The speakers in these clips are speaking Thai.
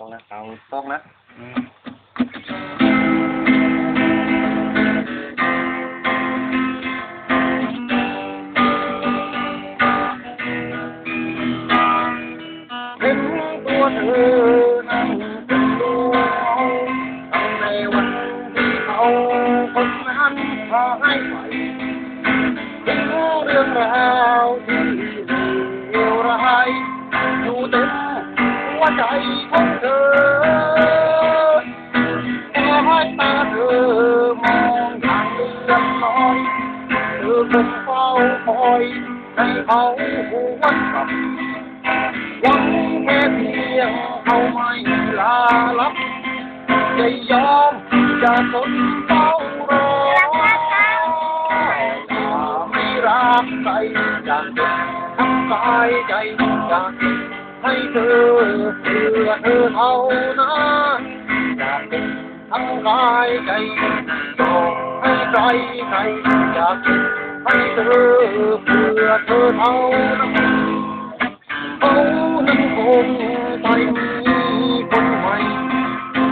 ตรงนะเอาตรงนะเห็นตัวเธอนั้นเป็นดวงทั้งในวันที่เขาคนนั้นหายไปเป็นเรื่องราวที่เลวร้ายอยู่เต็มหัว เธอคงเฝ้าคอยให้เขาหวนกลับหวังแค่เพียงเขาไม่ลาลับจะย ให้เธอเพื่อเธอเท่านั้นเก็บทั้งกายใจยอมให้ใครใครอยากเก็บให้เธอเพื่อเธอเท่านั้นเขานั้นคงไปมีคนใหม่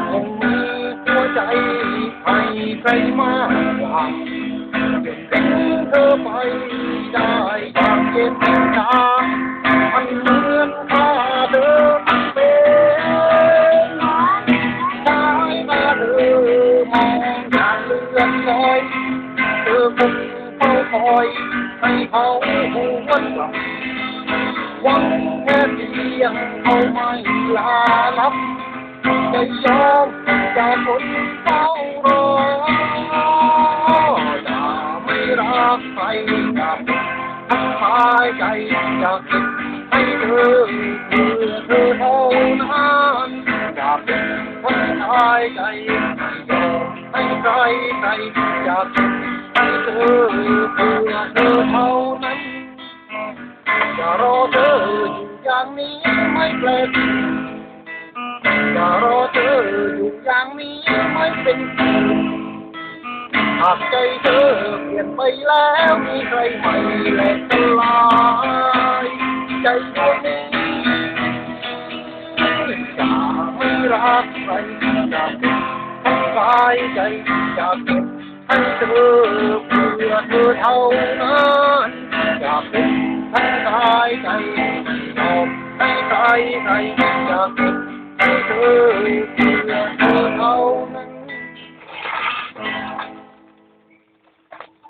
คงมีหัวใจให้ใครมากกว่าจะเป็นเธอไปได้อย่างเย็นชามันเหมือนข้าเดินเป็นสายตาเธอมองอย่างเลื่อนลอยเธอคง เฝ้าคอยให้เขาหวนกลับหวังแค่เพียงเขาไม่ล เจะไม่รักใครกับทั้งกายใจจะเก็บให้เธอเพื่อเธอเท่านั้นจะรอเธออยู่อย่างนี้ไม่แปลกจะรอเธออยู่อย่างนี้ไม่เป็นหากใจเธอเปลี่ยนไปแล้วมีใครใหม่แหลกสลายใจดวงนี้จะไม่รักใครจะเก็บทั้งกายใจจะเก็บให้เธอ เือเธอเท่านั้นอยากเป็นทั้งกายใจไม่ยอมให้ใครใครจะเก็บให้เธอ